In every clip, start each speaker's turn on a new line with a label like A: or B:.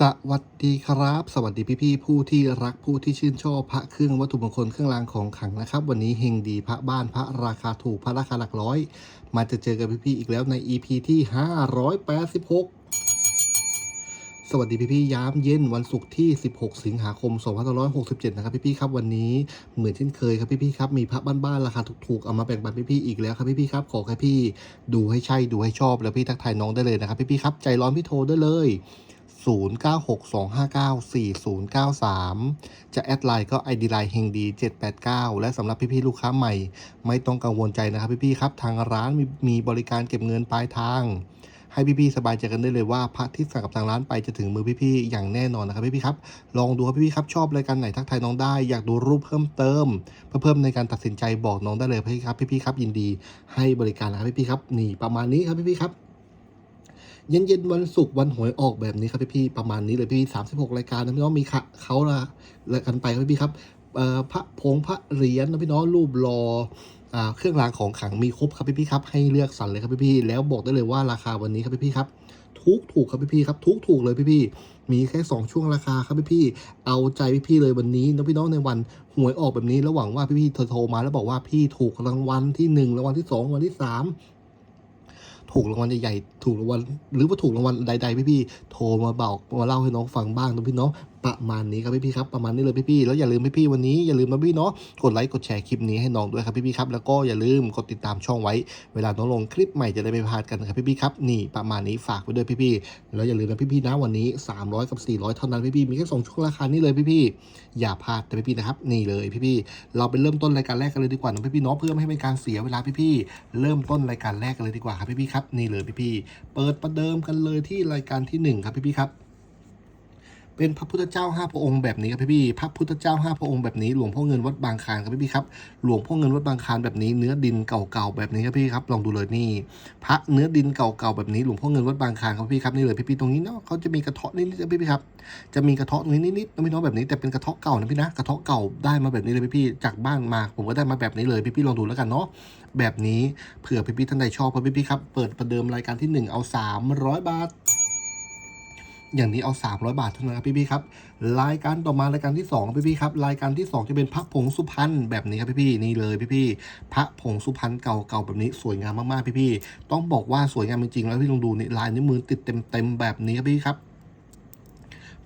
A: สวัสดีครับ สวัสดีพี่ๆผู้ที่รักผู้ที่ชื่นชอบพระเครื่องวัตถุมงคลเครื่องรางของขลังนะครับ วันนี้เฮงดีพระบ้านพระราคาถูกพระราคาหลักร้อย มาจะเจอกับพี่ๆอีกแล้วใน EP ที่ 586 สวัสดีพี่ๆย้ำเย็นวันศุกร์ที่ 16 สิงหาคม 2567 นะครับพี่ๆครับวันนี้เหมือนเช่นเคยครับพี่ๆครับมีพระบ้านๆราคาถูกๆเอามาแบ่งปันพี่ๆอีกแล้วครับพี่ๆครับขอแค่พี่ดูให้ใช่ดูให้ชอบแล้วพี่ทักทายน้องได้เลยนะครับพี่ๆครับใจร้อนพี่โทรได้เลย 0962594093 จะแอดไลน์ก็ ID ไลน์เฮงดี 789 และสำหรับพี่ๆลูกค้าใหม่ ไม่ต้องกังวลใจนะครับพี่ๆครับ ทางร้านมีมีบริการเก็บเงินปลายทาง ให้พี่ๆสบายใจกันได้เลยว่าพระที่สั่งกับทางร้านไปจะถึงมือพี่ๆอย่างแน่นอนนะครับพี่ๆครับ ลองดูครับพี่ๆครับชอบรายการไหนทักทายน้องได้ อยากดูรูปเพิ่มเติม เพื่อเพิ่มในการตัดสินใจบอกน้องได้เลยพี่ครับพี่ๆครับยินดี ให้บริการนะครับพี่ๆครับนี่ประมาณนี้ครับพี่ๆครับ เย็นเย็นวันศุกร์วันหวยออกแบบนี้ครับพี่พี่ประมาณนี้เลยพี่สามสิบหกรายการนะพี่น้องมีค่ะเขาละละกันไปครับพี่ครับพระผงพระเหรียญนะพี่น้องรูปรอเครื่องรางของขลังมีครบครับพี่พี่ครับให้เลือกสรรเลยครับพี่พี่แล้วบอกได้เลยว่าราคาวันนี้ครับพี่พี่ครับทุกถูกครับพี่พี่ครับทุกถูกเลยพี่พี่มีแค่สองช่วงราคาครับพี่พี่เอาใจพี่พี่เลยวันนี้นะพี่น้องในวันหวยออกแบบนี้แล้วหวังว่าพี่พี่โทรมาแล้วบอกว่าพี่ถูกรางวัลที่หนึ่งรางวัลที่สองรางวัลที่สาม ถูกรางวัลใหญ่ๆถูกรางวัลหรือว่าถูกรางวัลใดๆพี่ๆโทรมาบอกมาเล่าให้น้องฟังบ้างนะพี่น้อง ประมาณนี้ครับพี่ๆครับประมาณนี้เลยพี่ๆแล้วอย่าลืมพี่ๆวันนี้อย่าลืมนะพี่เนาะกดไลค์กดแชร์คลิปนี้ให้น้องด้วยครับพี่ๆครับแล้วก็อย่าลืมกดติดตามช่องไว้ เวลาน้องลงคลิปใหม่จะได้ไม่พลาดกันนะครับพี่ๆครับนี่ประมาณนี้ฝากไว้ด้วยพี่ๆแล้วอย่าลืมนะพี่ๆนะวันนี้ 300 กับ 400 เท่านั้นพี่ๆมีแค่สองช่วงราคานี้เลยพี่ๆอย่าพลาดนะพี่ๆนะครับนี่เลยพี่ๆเราไปเริ่มต้นรายการแรกกันเลยดีกว่านะพี่ๆเนาะเพื่อไม่ให้เป็นการเสียเวลาพี่ๆเริ่มต้นรายการแรกกันเลยดีกว่าครับพี่ๆครับนี่เลยพี่ๆเปิดประเดิมกันเลยที่รายการที่หนึ่งครับพี่ๆครับ เป็นพระพุทธเจ้าห้าพระองค์แบบนี้ครับพี่พี่ๆพระพุทธเจ้าห้าพระองค์แบบนี้หลวงพ่อเงินวัดบางคานครับพี่พี่ๆครับหลวงพ่อเงินวัดบางคานแบบนี้เนื้อดินเก่าๆแบบนี้ครับพี่ครับลองดูเลยนี่ พระเนื้อดินเก่าๆแบบนี้หลวงพ่อเงินวัดบางคานครับพี่ครับนี่เลยพี่พี่ๆตรงนี้เนาะเขาจะมีกระเทาะนิดๆนะพี่พี่ๆครับจะมีกระเทาะนิดๆนะพี่น้องแบบนี้แต่เป็นกระเทาะเก่านะพี่นะกระเทาะเก่าได้มาแบบนี้เลยพี่พี่ๆจากบ้านมาผมก็ได้มาแบบนี้เลยพี่พี่ๆลองดูแล้วกันเนาะแบบนี้เผื่อพี่พี่ๆท่านใดชอบพราะพี่พี่ๆครับเปิดประเดิมรายการที่หนึ่งเอา 300 บาท อย่างนี้เอา 300 บาทเท่านั้นครับพี่ๆครับรายการต่อมารายการที่2พี่ๆครับรายการที่ 2 จะเป็นพระผงสุพรรณแบบนี้ครับพี่ๆนี่เลยพี่ๆพระผงสุพรรณเก่าๆแบบนี้สวยงามมากๆพี่ๆต้องบอกว่าสวยงามจริงๆแล้วพี่ลองดูนี่ลายนิ้วมือติดเต็มๆแบบนี้ครับพี่ครับ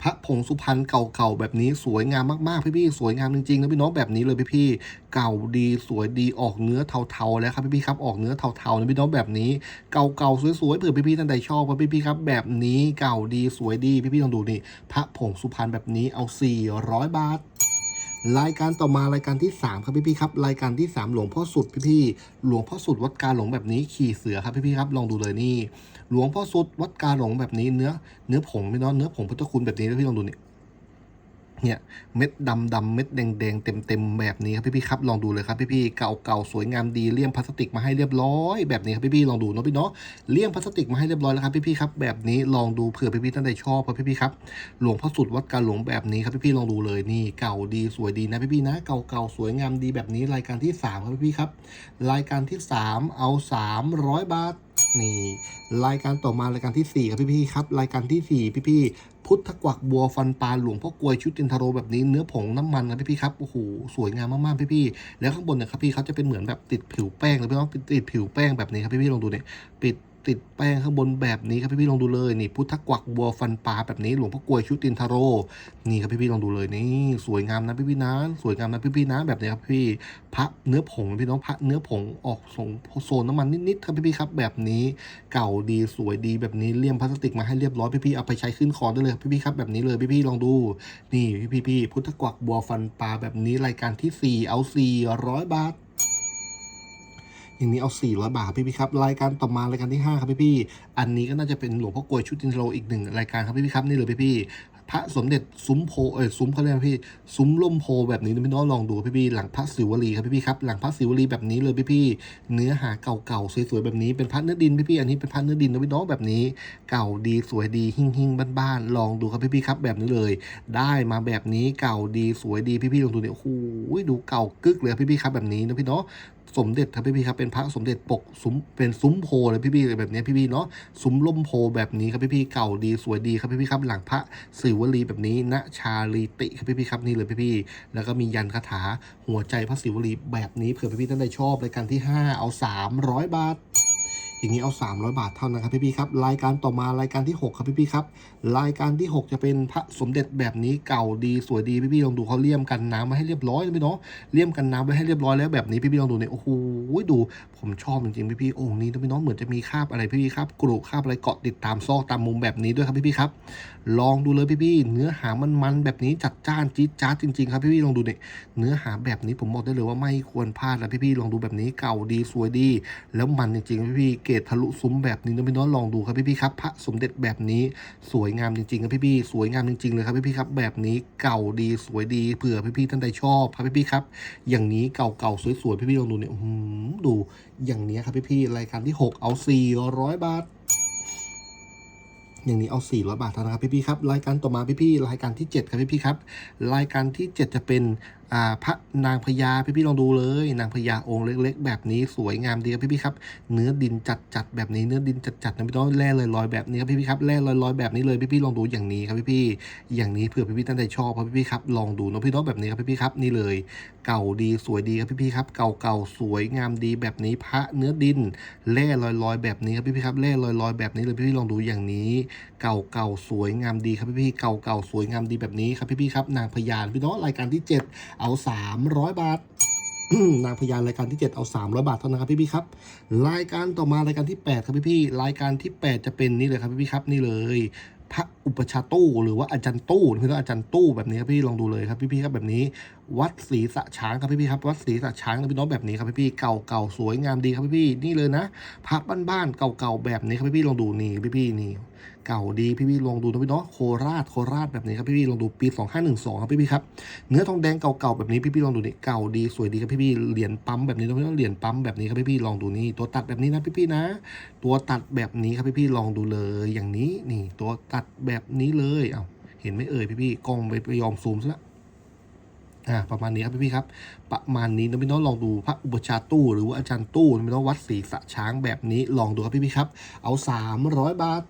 A: พระผงสุพรรณเก่าๆแบบนี้สวยงามมากๆพี่ๆสวยงามจริงๆนะพี่น้องแบบนี้เลยพี่ๆเก่าดีสวยดีออกเนื้อเทาๆแล้วครับพี่ๆครับออกเนื้อเทาๆนะพี่น้องแบบนี้เก่าๆสวยๆเผื่อพี่ๆท่านใดชอบครับพี่ๆครับแบบนี้เก่าดีสวยดีพี่ๆลองดูนี่พระผงสุพรรณแบบนี้เอา 400 บาทรายการต่อมารายการที่ 3 ครับพี่ๆครับรายการที่ 3 หลวงพ่อสุดพี่ๆหลวงพ่อสุดวัดการหลงแบบนี้ขี่เสือครับพี่ๆครับลองดูเลยนี่ หลวงพ่อสุดวัดกาหลงแบบนี้เนื้อ เนื้อผงพี่น้อเนื้อผงพุทธคุณแบบนี้นะพี่ลองดูนี่เนี่ยเม็ดดำดำเม็ดแดงแดงเต็มเต็มแบบนี้ครับพี่ๆครับลองดูเลยครับพี่ๆเก่าเก่าสวยงามดีเลี่ยมพลาสติกมาให้เรียบร้อยแบบนี้ครับพี่ๆลองดูเนาะพี่เนาะเลี่ยมพลาสติกมาให้เรียบร้อยแล้วครับพี่ๆครับแบบนี้ลองดูเผื่อพี่ๆท่านใดชอบครับพี่ๆครับหลวงพ่อสุดวัดกาหลงแบบนี้ครับพี่ๆลองดูเลยนี่เก่าดีสวยดีนะพี่ๆนะเก่าเก่าสวยงามดีแบบนี้รายการที่3ครับพี่ๆครับรายการที่ 3 เอา 300 บาท นี่รายการต่อมารายการที่ 4 ครับพี่ๆครับ รายการที่ 4 พี่ๆพุทธกวักบัวฟันปลาหลวงพ่อกลวยชุดอินทโรแบบนี้เนื้อผงน้ำมันนะพี่ๆครับโอ้โหสวยงามมากๆพี่ๆแล้วข้างบนเนี่ยครับพี่เขาจะเป็นเหมือนแบบติดผิวแป้งเลยพี่น้องติดผิวแป้งแบบนี้ครับพี่ๆลองดูเนี่ยปิด ติดแป้งข้างบนแบบนี้ครับพี่ๆลองดูเลยนี่พุทธกวักบัวฟันปลาแบบนี้หลวงพ่อกลวยชุดอินทโรนี่ครับพี่ๆลองดูเลยนี่สวยงามนะพี่ๆนะสวยงามนะพี่ๆนะแบบนี้ครับพี่พระเนื้อผงพี่น้องพระเนื้อผงออกส่งโซนน้ำมันนิดๆครับพี่ๆครับ แบบนี้เก่าดีสวยดีแบบนี้เลี่ยมพลาสติกมาให้เรียบร้อยพี่ๆเอาไปใช้ขึ้นคอได้เลยพี่ๆครับแบบนี้เลยพี่ๆลองดู นี่พี่ๆพุทธกวักบัวฟันปลาแบบนี้รายการที่4เอา400บาท อย่างนี้เอา 400 บาทพี่พี่ครับ รายการต่อมารายการที่ 5 ครับพี่พี่ อันนี้ก็น่าจะเป็นหลวงพ่อกลวยชุดจินโรอีกหนึ่งรายการครับพี่พี่ครับนี่เลยพี่พี่พระสมเด็จซุ้มโพเอ้ยซุ้มเขาเรียกพี่ซุ้มล่มโพแบบนี้นะพี่น้องลองดูพี่พี่หลังพระศิวลีครับพี่พี่ครับหลังพระศิวลีแบบนี้เลยพี่พี่เนื้อหาเก่าๆสวยๆแบบนี้เป็นพระเนื้อดินพี่พี่อันนี้เป็นพระเนื้อดินนะพี่น้องแบบนี้ เก่าดีสวยดีหิ่งหิ่งๆบ้านๆลองดูครับพี่พี่ครับแบบนี้เลย ได้มาแบบนี้เก่าดีสวยดีพี่พี่ลองดูเนี่ยโอ้โหดูเก่ากึกเลยพี่พี่ครับแบบนี้นะพี่เนาะ สมเด็จครับพี่พี่ครับเป็นพระสมเด็จปกซุ้มเป็นซุ้มโพเลยพี่พี่แบบนี้พี่พี่เนาะซุ้มล่มโพแบบนี้ครับพี่พี่เก่าดีสวยดีครับพี่พี่ครับหลังพระศิวลีแบบนี้ณชาลีติครับพี่พี่ครับนี่เลยพี่พี่แล้วก็มียันคาถาหัวใจพระศิวลีแบบนี้เผื่อพี่พี่ท่านใดชอบรายการที่ 5 เอา 300 บาทอย่างนี้เอา 300 บาทเท่านั้นครับพี่พี่ครับ รายการต่อมารายการที่ 6 ครับพี่พี่ครับรายการที่ 6 จะเป็นพระสมเด็จแบบนี้เก่าดีสวยดีพี่พี่ลองดูเขาเลี่ยมกันน้ำมาให้เรียบร้อยเลยพี่เนาะเลี่ยมกันน้ำไว้ให้เรียบร้อยแล้วแบบนี้พี่พี่ลองดูเนี่ยโอ้โหดูผมชอบจริงๆพี่พี่องค์นี้นะพี่น้องเหมือนจะมีคาบอะไรพี่พี่ครับกรุคาบอะไรเกาะติดตามซอกตามมุมแบบนี้ด้วยครับพี่พี่ครับ ลองดูเลยพี่พี่เนื้อหามันๆแบบนี้จัดจ้านจี๊ดจ๊าดจริงๆครับพี่พี่ลองดูเนี่ยเนื้อหาแบบนี้ผมบอกได้เลยว่าไม่ควรพลาดแล้วพี่พี่ลองดูแบบนี้เก่าดีสวยดี แล้วมันจริงๆพี่พี่เกตทะลุซุ้มแบบนี้นะพี่น้องลองดูครับพี่พี่ครับพระสมเด็จแบบนี้สวยงามจริงๆครับพี่พี่สวยงามจริงๆเลยครับพี่พี่ครับแบบนี้เก่าดีสวยดีเผื่อพี่พี่ท่านใดชอบครับพี่พี่ครับ อย่างนี้เก่าๆสวยๆพี่พี่ลองดูเนี่ยอื้อหือดูอย่างนี้ครับพี่พี่รายการที่ 6 เอา400 บาทอย่างนี้เอา 400 บาทเท่านะครับพี่พี่ครับ รายการต่อมาพี่พี่รายการที่ 7 ครับพี่พี่ครับ รายการที่ 7 จะเป็น อ่าพระนางพญาพี่พี่ลองดูเลย นางพญาองค์เล็ก ๆ แบบนี้สวยงามดีครับพี่พี่ครับ เนื้อดินจัดๆแบบนี้เนื้อดินจัดๆนะพี่น้องแร่ลอยๆแบบนี้ครับพี่พี่ครับแร่ลอยๆแบบนี้เลยพี่พี่ลองดูอย่างนี้ครับพี่พี่อย่างนี้เผื่อพี่พี่ท่านใดชอบครับพี่พี่ครับลองดูนะพี่น้องแบบนี้ครับพี่พี่ครับนี่เลย เก่าดีสวยดีครับพี่พี่ครับ เก่าๆสวยงามดีแบบนี้พระเนื้อดินแร่ลอยๆแบบนี้ครับพี่พี่ครับแร่ลอยๆแบบนี้เลยพี่พี่ลองดูอย่างนี้ เก่าๆสวยงามดีครับพี่พี่เก่าๆสวยงามดีแบบนี้ครับพี่พี่ครับนางพญาพี่น้องรายการที่ 7เอา 300 บาทนางพญานรายการที่ 7 เอา 300 บาทเท่านั้นครับพี่พี่ครับ รายการต่อมารายการที่ 8 ครับพี่พี่รายการที่ 8 จะเป็นนี่เลยครับพี่พี่ครับนี่เลยพระอุปชาตู้หรือว่าอาจารย์ตู้พี่น้องอาจารย์ตู้แบบนี้ครับพี่ลองดูเลยครับพี่พี่ครับแบบนี้ วัดศรีสะช้างครับพี่พี่ครับวัดศรีสะช้างนะพี่น้องแบบนี้ครับพี่พี่เก่าเก่าสวยงามดีครับพี่พี่นี่เลยนะพระบ้านๆเก่าๆแบบนี้ครับพี่พี่ลองดูนี่พี่พี่นี่ เก่าดีพี่พี่ลองดูนะพี่เนาะโคราชโคราชแบบนี้ครับพี่พี่ลองดูปี 2512ครับพี่พี่ครับเนื้อทองแดงเก่าๆแบบนี้พี่พี่ลองดูนี่เก่าดีสวยดีครับพี่พี่เหรียญปั๊มแบบนี้นะพี่เนาะเหรียญปั๊มแบบนี้ครับพี่พี่ลองดูนี่ตัวตัดแบบนี้นะพี่พี่นะ ตัวตัดแบบนี้ครับพี่พี่ลองดูเลยอย่างนี้นี่ ตัวตัดแบบนี้เลยเอ้าเห็นไหมเอ่ยพี่พี่กล้องไปไปยอมซูมซะละอ่าประมาณนี้ครับพี่พี่ครับ ประมาณนี้นะพี่น้องลองดูพระอุปชาตู้หรือว่าอาจารย์ตู้นะพี่น้องวัดศรีสะช้างแบบนี้ลองดูครับพี่พี่ครับ เอา 300 บาท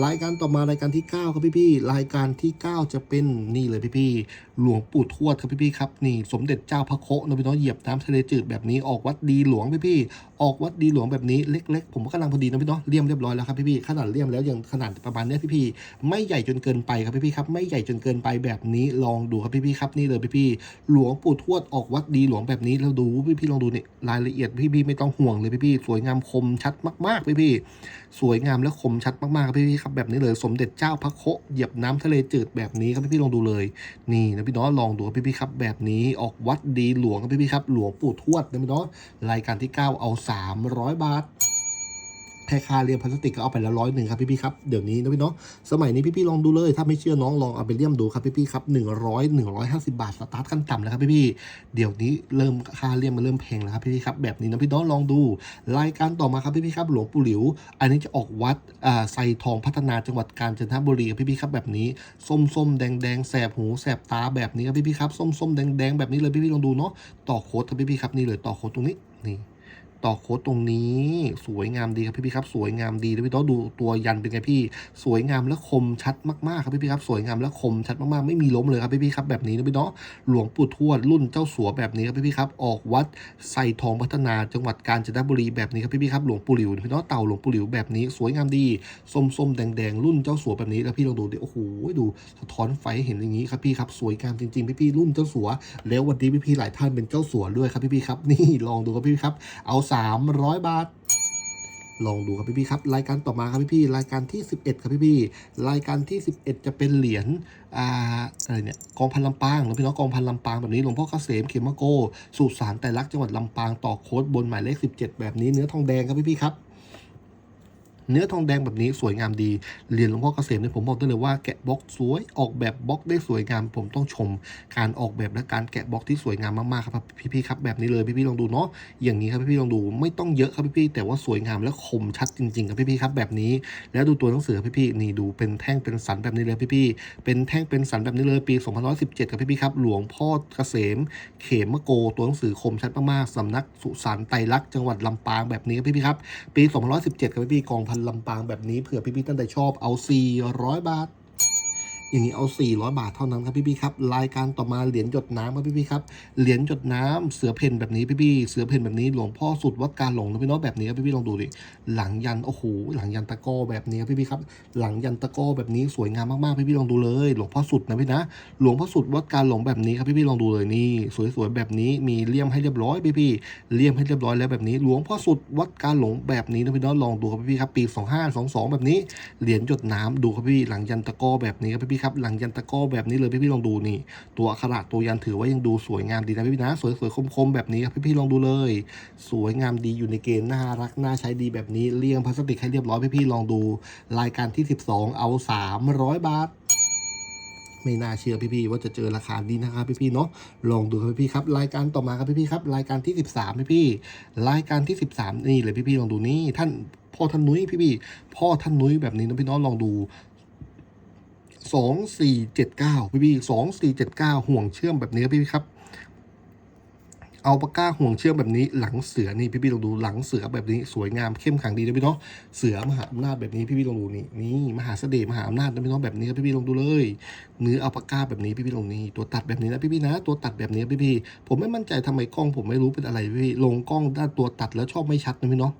A: รายการต่อมารายการที่ 9 ครับพี่พี่ๆรายการที่ 9 จะเป็นนี่เลยพี่พี่ๆหลวงปู่ทวดครับพี่พี่ๆครับนี่สมเด็จเจ้าพระโคนะพี่น้องเหยียบน้ำทะเลจืดแบบนี้ออกวัดดีหลวงพี่พี่ๆ ออกวัดดีหลวงแบบนี้เล็กๆ ผมก็กำลังพอดีนะพี่น้องเลี่ยมเรียบร้อยแล้วครับพี่พี่ๆขนาดเลี่ยมแล้วยังขนาดประมาณนี้พี่พี่ๆไม่ใหญ่จนเกินไปครับพี่พี่ๆครับไม่ใหญ่จนเกินไปแบบนี้ลองดูครับพี่พี่ๆครับนี่เลยพี่พี่ๆหลวงปู่ทวดออกวัดดีหลวงแบบนี้แล้วดูพี่พี่ๆลองดูเนี่ยรายละเอียดพี่พี่ๆไม่ต้องห่วงเลยพี่พี่ๆสวยงามคมชัดมากๆพี่พี่ๆสวยงามและคมชัดมากๆครับพี่ๆครับแบบนี้เลยสมเด็จเจ้าพระโคเหยียบน้ำทะเลจืดแบบนี้ครับพี่ๆลองดูเลยนี่นะพี่น้องลองดูครับพี่ๆครับแบบนี้ออกวัดดีหลวงครับพี่ๆครับหลวงปู่ทวดนะพี่น้องรายการที่ 9 เอา300 บาทแค่ค่าเรียมพลาสติกก็เอาไปแล้วร้อยหนึ่งครับพี่ๆครับเดี๋ยวนี้นะพี่เนาะสมัยนี้พี่ๆลองดูเลยถ้าไม่เชื่อน้องลองเอาไปเลี่ยมดูครับพี่ๆครับหนึ่งร้อยหนึ่งร้อยห้าสิบาทสตาร์ทขั้นต่ำแล้วครับพี่ๆเดี๋ยวนี้เริ่มค่าเลี่ยมมันเริ่มแพงแล้วครับพี่ๆครับแบบนี้นะพี่น้องลองดู รายการต่อมาครับพี่ๆครับหลวงปู่หลิว อันนี้จะออกวัดอ่าไซทองพัฒนาจังหวัดกาญจนบุรีครับพี่ๆครับแบบนี้ส้มส้มๆแดงแดงๆแสบหูแสบตาแบบนี้ครับพี่ๆครับส้มส้มๆแดงแดงๆแบบนี้เลยพี่ๆลองดูเนาะต่อโค้ดครับพี่ๆครับนี่เลยต่อโค้ดตรงนี้นี่ ต่อโค้ดตรงนี้ สวยงามดีครับพี่พี่ครับ สวยงามดีแล้วพี่ต้องดูตัวยันเป็นไงพี่ สวยงามและคมชัดมากๆครับพี่พี่ครับ สวยงามและคมชัดมากๆไม่มีล้มเลยครับพี่พี่ครับแบบนี้นะพี่เนาะหลวงปู่ทวดรุ่นเจ้าสัวแบบนี้ครับพี่พี่ครับ ออกวัดไซทองพัฒนาจังหวัดกาญจนบุรีแบบนี้ครับพี่พี่ครับหลวงปู่หลิวพี่เนาะเต่าหลวงปู่หลิวแบบนี้ สวยงามดีส้มส้มๆแดงแดงๆรุ่นเจ้าสัวแบบนี้แล้วพี่ลองดูดิโอ้โหดูสะท้อนไฟเห็นอย่างนี้ครับพี่ครับสวยงามจริงๆพี่พี่รุ่นเจ้าสัว แล้ววันนี้พี่พี่หลายท่านเป็นเจ้าสัวด้วยครับพี่พี่ครับนี่ลองดูครับพี่พี่ครับเอา300 บาท ลองดูครับพี่พี่ๆครับ รายการต่อมาครับพี่พี่ๆรายการที่ 11 ครับพี่พี่ๆรายการที่ 11 จะเป็นเหรียญอ่าอะไรเนี่ยกองพันลำปางหลวงพี่น้องกองพันลำปางแบบนี้หลวงพ่อเกษมเขมโกสุสานแต่ลักษณ์จังหวัดลำปางต่อโค้ดบนหมายเลข 17 แบบนี้เนื้อทองแดงครับพี่พี่ๆครับ เนื้อทองแดงแบบนี้สวยงามดี เหรียญหลวงพ่อเกษมเนี่ยผมบอกได้เลยว่าแกะบล็อกสวยออกแบบบล็อกได้สวยงาม ผมต้องชม การออกแบบและการแกะบล็อกที่สวยงามมากๆครับพี่ๆครับแบบนี้เลยพี่ๆลองดูเนาะอย่างนี้ครับพี่ๆลองดูไม่ต้องเยอะครับพี่ๆแต่ว่าสวยงามและคมชัดจริงๆครับพี่ๆครับแบบนี้ แล้วดูตัวหนังสือพี่ๆนี่ดูเป็นแท่งเป็นสันแบบนี้เลยพี่ๆเป็นแท่งเป็นสันแบบนี้เลยปี2517ครับพี่ๆครับหลวงพ่อเกษม เขมโกตัวหนังสือคมชัดมากๆสำนักสุสานไตรลักษณ์จังหวัดลำปางแบบนี้ครับพี่ๆครับปี2517ครับพี่ๆกองพันลำปางแบบนี้เผื่อพี่ๆท่านใดชอบเอา 400 บาท อย่างนี้เอา 400 บาทเท่านั้นครับพี่ๆครับรายการต่อมาเหรียญหยดน้ำครับพี่ๆครับเหรียญหยดน้ำเสือเพนแบบนี้พี่ๆเสือเพนแบบนี้หลวงพ่อสุดวัดการหลงนะพี่น้องแบบนี้ครับพี่ๆลองดูดิหลังยันโอ้โหหลังยันตะก้อแบบนี้ครับพี่ครับหลังยันตะก้อแบบนี้สวยงามมากๆพี่ๆลองดูเลยหลวงพ่อสุดนะพี่นะหลวงพ่อสุดวัดการหลงแบบนี้ครับพี่ๆลองดูเลยนี่สวยๆแบบนี้มีเลี่ยมให้เรียบร้อยพี่ๆเลี่ยมให้เรียบร้อยแล้วแบบนี้ หลวงพ่อสุดวัดการหลงแบบนี้นะพี่น้องลองดูครับพี่ๆครับปี 2522 แบบนี้เหรียญหยดน้ำดูครับพี่หลังยันตะก้อแบบนี้ครับพี่ๆครับหลังยันตะก้อแบบนี้เลยพี่ๆลองดูนี่ ตัวอักขระตัวยันถือว่ายังดูสวยงามดีนะพี่ๆนะ สวยๆคมๆแบบนี้ครับพี่ๆลองดูเลย สวยงามดีอยู่ในเกณฑ์น่ารักน่าใช้ดีแบบนี้เลี่ยงพลาสติกให้เรียบร้อยพี่ๆลองดู รายการที่ 12 เอา 300 บาทไม่น่าเชื่อพี่ๆว่าจะเจอราคาดีนะครับพี่ๆเนาะลองดูครับพี่ๆครับรายการต่อมาครับพี่ๆครับรายการที่ 13พี่ๆรายการที่ 13 นี่เลยพี่ๆลองดูนี่ท่านพ่อท่านนุ้ยพี่ๆพ่อท่านนุ้ยแบบนี้นะพี่น้องลองดู สองสี่เจ็ดเก้าพี่พี่สองสี่เจ็ดเก้าห่วงเชื่อมแบบนี้พี่พี่ครับ เอาปากกาห่วงเชื่อมแบบนี้หลังเสือนี่พี่พี่ลองดูหลังเสือแบบนี้สวยงามเข้มขังดีนะพี่เนาะเสือมหาอำนาจแบบนี้พี่พี่ลองดูนี่นี่มหาเสน่ห์มหาอำนาจนะพี่เน้องแบบนี้ครับพี่พี่ลองดูเลยเนื้อเอาปากกาแบบนี้พี่พี่ลงนี่ตัวตัดแบบนี้นะพี่พี่นะตัวตัดแบบนี้พี่พี่ผมไม่มั่นใจทำไมกล้องผมไม่รู้เป็นอะไรพี่พี่ลงกล้องด้านตัวตัดแล้วชอบไม่ชัดนะพี่เนาะ